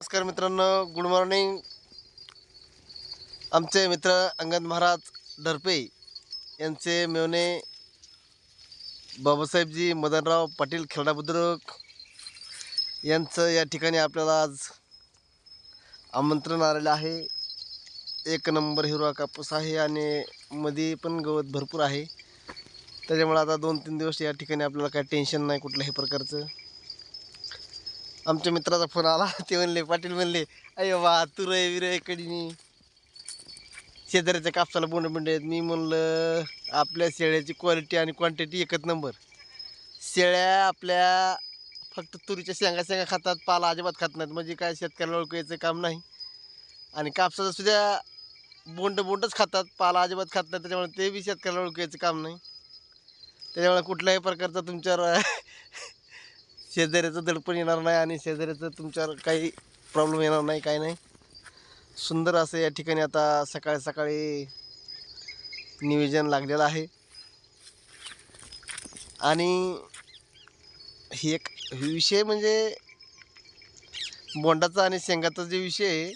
नमस्कार मित्रांनो good morning आमचे मित्र अंगद महाराज धरपे यांचे मेवणे बाबासाहेबजी मदनराव पाटील खेरडा बुद्रुक यांचं या ठिकाणी आपल्याला आज आमंत्रण आलेलं आहे. एक नंबर हिरवा कापूस आहे आणि मध्ये पण गवत भरपूर आहे. त्याच्यामुळे आता दोन तीन दिवस या ठिकाणी आपल्याला काही टेन्शन नाही कुठल्याही प्रकारचं. आमच्या मित्राचा फोन आला. ते म्हणले पाटील म्हणले अय वा तुरय विरय कडीनी शेजाऱ्याच्या कापसाला बोंड बोंड आहेत. मी म्हणलं आपल्या शेळ्याची क्वालिटी आणि क्वांटिटी एकच नंबर शेळ्या आपल्या फक्त तुरीच्या शेंगा शेंगा खातात पाला अजिबात खात नाहीत. म्हणजे काय शेतकऱ्याला ओळखायचं काम नाही. आणि कापसाचं सुद्धा बोंड बोंडच खातात पाला अजिबात खात नाही त्याच्यामुळे ते बी शेतकऱ्याला ओळखायचं काम नाही. त्याच्यामुळे कुठल्याही प्रकारचा तुमच्यावर शेजाऱ्याचं दडपण येणार नाही आणि शेजाऱ्याचं तुमच्यावर काही प्रॉब्लेम येणार नाही काही नाही. सुंदर असं या ठिकाणी आता सकाळी सकाळी नियोजन लागलेलं आहे. आणि ही एक विषय म्हणजे बोंडाचा आणि शेंगाचा जे विषय आहे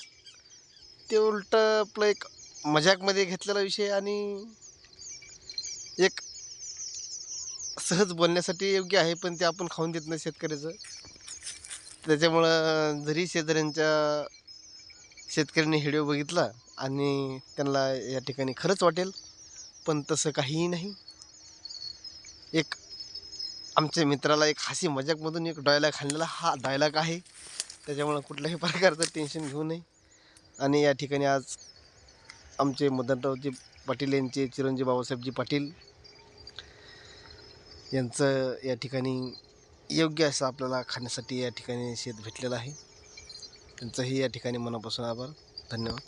ते उलटं आपलं एक मजाकमध्ये घेतलेला विषय आणि एक सहज बोलण्यासाठी योग्य आहे पण ते आपण खाऊन देत नाही शेतकऱ्याचं. त्याच्यामुळं जरी शेतकऱ्यांच्या शेतकऱ्यांनी व्हिडिओ बघितला आणि त्यांना या ठिकाणी खरंच वाटेल पण तसं काहीही नाही. एक आमच्या मित्राला एक हसी मजाकमधून एक डायलॉग आणलेला हा डायलॉग आहे. त्याच्यामुळं कुठल्याही प्रकारचं टेन्शन घेऊ नये. आणि या ठिकाणी आज आमचे मदनरावजी पाटील यांचे चिरंजीव बाबासाहेबजी पाटील यांचं या ठिकाणी योग्य असं आपल्याला खाण्यासाठी या ठिकाणी शेत भेटलेलं आहे. त्यांचंही या ठिकाणी मनापासून आभार. धन्यवाद.